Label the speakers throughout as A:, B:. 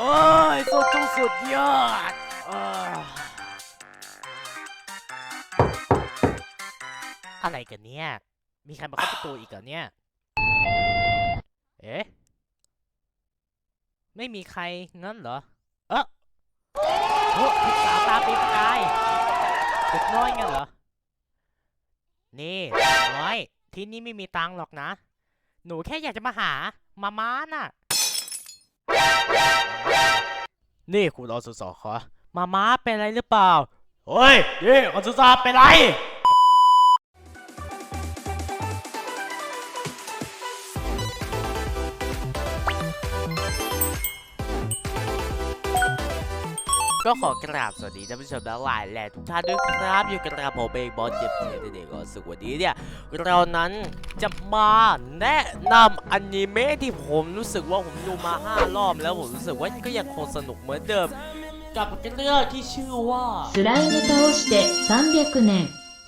A: โอ้ยสุดทุกสุดยอดอะไรกันเนี่ย มีใครมาเข้าประตูอีกเหรอเนี่ย เอ๊ะ ไม่มีใครงั้นเหรอ เออโอ้ผิดสาวตาปีกายเด็กน้อยงั้นเหรอ นี่น้อย ที่นี่ไม่มีตังหรอกนะ หนูแค่อยากจะมาหา มาม้าน่ะ นี่คุณอสุสอขอมาม้าเป็นอะไรหรือเปล่า เฮ้ย นี่อสุสาเป็นไร ก็ขอกราบสวัสดีท่านผู้ชมทั้งหลายและทุกท่านด้วยครับ อยู่กับเราผมเองบอสเจมส์เด็กๆก็สุขวันนี้เนี่ย เรานั้นจะมาแนะนำอนิเมะที่ผมรู้สึกว่าผมดูมา 5 รอบแล้วผมรู้สึกว่าก็ยังคงสนุกเหมือนเดิม กับเรื่องที่ชื่อว่า
B: スライム倒して300年。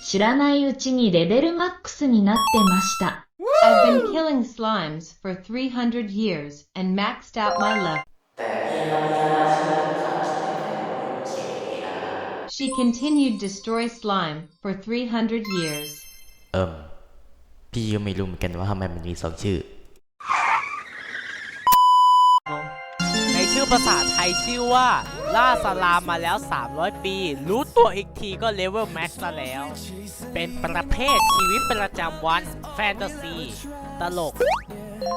B: 知らないうちにレベルマックスになってました。
C: I've been killing slimes for 300 years and maxed out my level. She continued destroy slime for 300 years.
A: เอิมพี่ก็ไม่รู้เหมือนกันว่าทำไมมันมีสองชื่อ ในชื่อภาษาไทยชื่อว่า ล่าสลามมาแล้ว 300 ปี รู้ตัวอีกทีก็เลเวลแม็กซ์ซะแล้ว เป็นประเภทชีวิตประจำวัน แฟนตาซี ตลก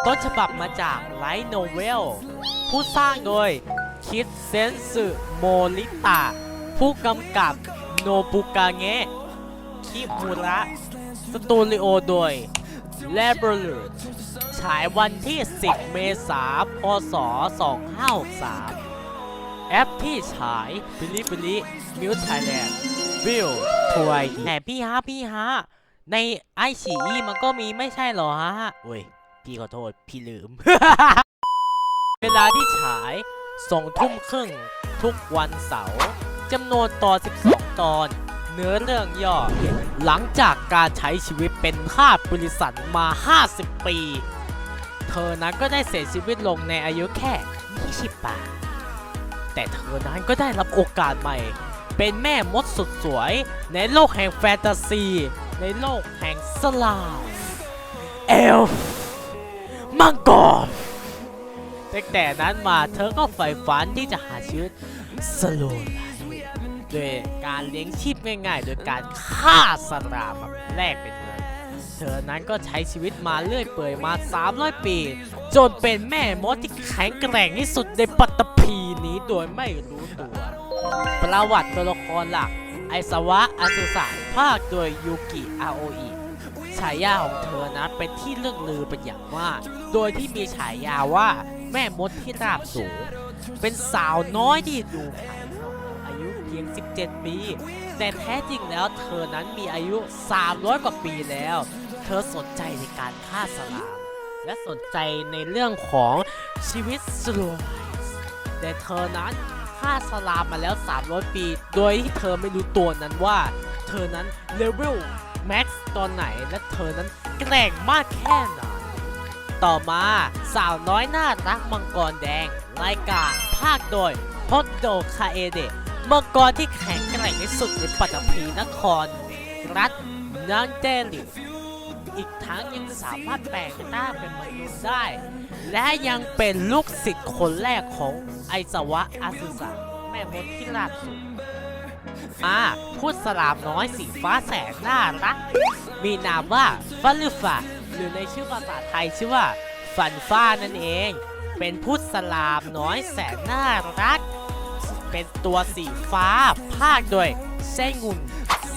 A: ต้นฉบับมาจากไลท์โนเวล ผู้สร้างโดย คิดเซนสึโมริตะ ผู้กำกับโนบุกาเงะคิมุระสตูดิโอโดย l a b r a l u ฉายวันที่ 10 เมษายน พศ 2563 แอปที่ฉายบิลิบิลิมิวไทยแลนด์วิวทวายแต่พี่ฮะ พี่ฮะ ในไอฉีอีมันก็มีไม่ใช่หรอฮะเว้ย พี่ขอโทษ พี่ลืม เวลาที่ฉายส่งทุ่มครึ่งทุกวันเสาร์ จำนวนตอน 12 ตอน เนื้อเรื่องย่อ หลังจากการใช้ชีวิตเป็นทาสบริษัทมา 50 ปี เธอนั้นก็ได้เสียชีวิตลงในอายุแค่ 20 ปีแต่เธอนั้นก็ได้รับโอกาสใหม่ เป็นแม่มดสุดสวย ในโลกแห่งแฟนตาซี ในโลกแห่งสลามเอลฟ์มังกรตั้งแต่นั้นมาเธอก็ใฝ่ฝันที่จะหาชีวิตสโลไล ฟ์ด้วยการเลี้ยงชีพง่ายๆ โดยการฆ่าสลามมาแลกเป็นเงินเธอนั้นก็ใช้ชีวิตมาเรื่อยเปื่อยมา 300 ปี จนเป็นแม่มดที่แข็งแกร่งที่สุดในปัตตภีนี้โดยไม่รู้ตัว ประวัติตัวละครหลัก ไอสวะอสุสะภาคโดยยูกิอาโออิฉายาของเธอนะเป็นที่เรื่องลือเป็นอย่างมาก โดยที่มีฉายาว่าแม่มดที่ราบสูง เป็นสาวน้อยที่ดูภาย พียง 17 ปี แต่แท้จริงแล้วเธอนั้นมีอายุ 300 กว่าปีแล้ว เธอสนใจในการฆ่าสลาม และสนใจในเรื่องของชีวิตสโลว์แต่เธอนั้นฆ่าสลามมาแล้ว 300 ปี โดยที่เธอไม่รู้ตัวนั้นว่า เธอนั้นเลเวลแม็กซ์ตอนไหนและเธอนั้นแกร่งมากแค่ไหนต่อมาสาวน้อยน่ารักมังกรแดง รายการภาคโดยฮอตโดคาเอเดะ มังกรที่แข็งแกร่งที่สุดในปัตตภีนคร รัฐนางเจลิวอีกทั้งยังสามารถแปลงหน้าเป็นมนุษย์ได้ และยังเป็นลูกศิษย์คนแรกของไอสวะอาสุสะแม่มดที่ราบสูงอ่าพูดสลามน้อยสีฟ้าแสนน่ารัก มีนามว่าฟัลลูฟาหรือในชื่อภาษาไทยชื่อว่าฟันฟ้านั่นเอง เป็นพุทธสลามน้อยแสนน่ารัก เป็นตัวสีฟ้าภาคโดยเซงุน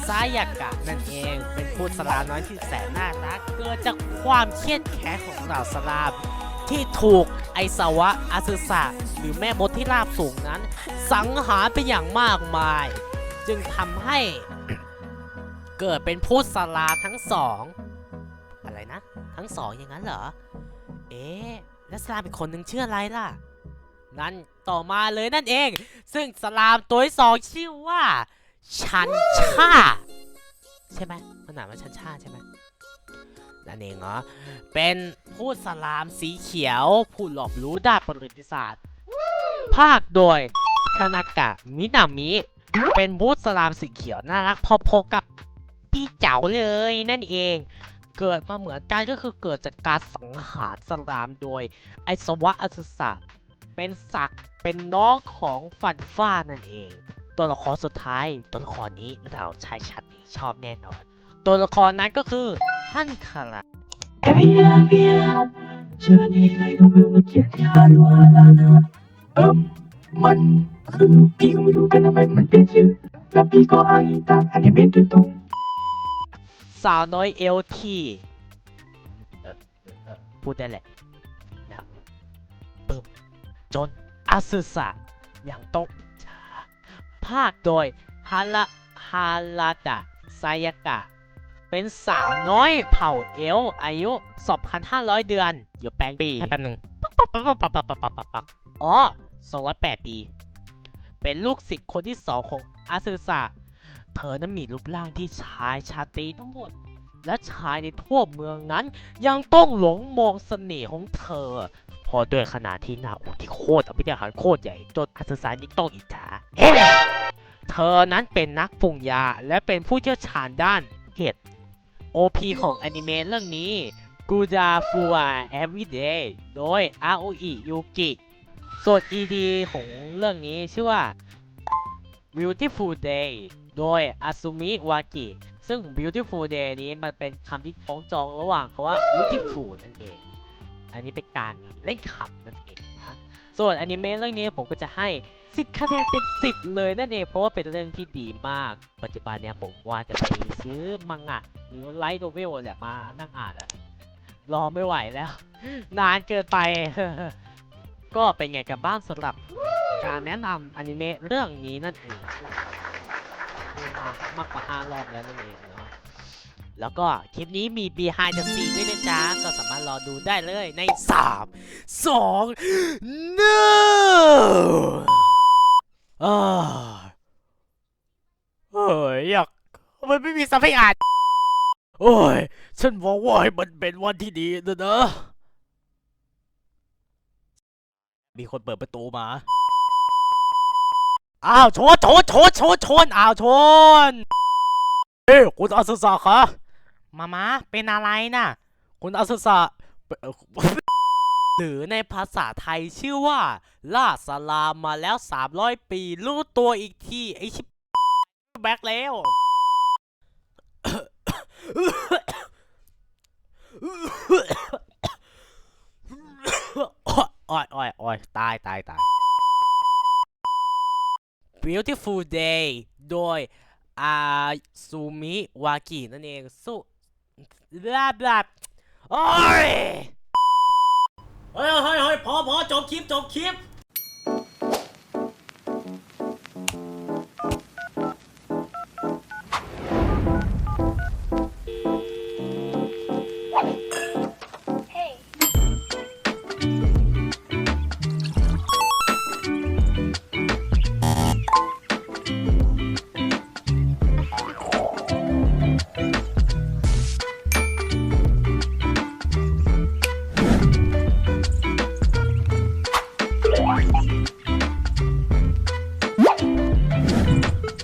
A: ซายากะนั่นเองเป็นพุทธสลาน้อยที่แสนน่ารักเกิดจากความเครียดแค้นของเหล่าสลามที่ถูกไอสวะอาซึสะหรือแม่มดที่ราบสูงนั้น สังหารไปอย่างมากมาย จึงทำให้เกิดเป็นพุทธสลาทั้งสอง อะไรนะ ทั้งสองอย่างนั้นเหรอ เอ๊ะ แล้วสลามอีกคนหนึ่งชื่ออะไรล่ะ นั่นต่อมาเลยนั่นเอง ซึ่งสลามตัวที่สองชื่อว่า ชันชา ใช่ไหมมันานว่าชันชาใช่ไหมนั่นเองเหรอ เป็นผู้สลามสีเขียว ผู้หลอบรู้ด้านประวัติศาสตร์ ภาคโดยคานากะมินามิ เป็นบูธสลามสีเขียวน่ารักพอๆกับพี่เจ๋าเลยนั่นเอง เกิดมาเหมือนกันก็คือเกิดจากการสังหารสลามโดยไอสวะอัสสะเป็นศักดิ์ เป็นน้องของฟันฟ้านั่นเอง ตัวละครสุดท้ายตัวละครนี้เราชายชัดนี้ชอบแน่นอน ตัวละครนั้นก็คือฮันคาระ
D: Via, via, journey like a moon, get your luana. เอิ่มมันคือพี่ก็ไม่รู้กันทำไมมันเป็นชื่อแล้วพี่ก็อ้างอิงตามอนิเมะโดยตรง
A: สาวน้อยเอลทีเอ่อเอ่อพูดได้แหละนะปึ้มจน อาซึสะอย่างโต๊ภาคโดยฮาระฮาราดะไซยะกะ เป็นสาวน้อยเผ่าเอล อายุ 2,500 เดือน อยู่แปลงปีแป๊บนึงอ๋อสองร้อยแปดปีเป็นลูกศิษย์คนที่สองของอาซึสะเธอนั้นมีรูปร่างที่ชายชาตรีทั้งหมด และชายในทั่วเมืองนั้นยังต้องหลงมองเสน่ห์ของเธอ อด้วยขนาดที่หน้าอกที่โคตรอภิธานโคตรใหญ่จนอาสสานี่ต้องอิจฉาเธอนั้นเป็นนักปรุงยาและเป็นผู้เชี่ยวชาญด้านเห็ด OP ของอนิเมะเรื่องนี้กูจาฟัว Everyday โดย Aoi Yuki ส่วน ED ของเรื่องนี้ชื่อว่า Beautiful Day โดย Asumi Waki ซึ่ง Beautiful Day นี้มันเป็นคำที่คล้องจองระหว่างคำว่า Beautiful นั่นเอง อันนี้เป็นการเล่นขับนั่นเองนะส่วนอนิเมะเรื่องนี้ผมก็จะให้10คะแนนเต็ม10เลยนั่นเองเพราะว่าเป็นเรื่องที่ดีมาก ปัจจุบันเนี่ยผมว่าจะไปซื้อมังงะหรือไลท์โนเวลแหละมานั่งอ่านอะรอไม่ไหวแล้ว นานเกินไป ก็เป็นไงกันบ้างสำหรับการแนะนำอนิเมะเรื่องนี้นั่นเองมามากกว่า5รอบแล้วนั่นเองเนาะ แล้วก็คลิปนี้มี behind the scene ด้วยนะจ๊ะ ก็สามารถรอดูได้เลยใน 3 2 1อ่าเฮ้ยอยากมันไม่มีสัพให้อ่านโอ้ย ฉันหวังว่าให้มันเป็นวันที่ดีนะนะ มีคนเปิดประตูมา อ้าวชนชนชนชนชนอ้าวชน เอ้ยคุณอาสสะคะ มามาเป็นอะไรน่ะ คุณอาสสะหรือในภาษาไทยชื่อว่าล่าสลามมาแล้ว 300 ปี รู้ตัวอีกที ไอชิบแบ็กแล้วอ้อยอ้อยอ้อยตายตายตาย Beautiful Day โดยอาซูมิวากินั่นเองสุ บลาบลาโอ้ย เฮ้ยเฮ้ยเฮ้ยพอพอจบคลิป จบคลิป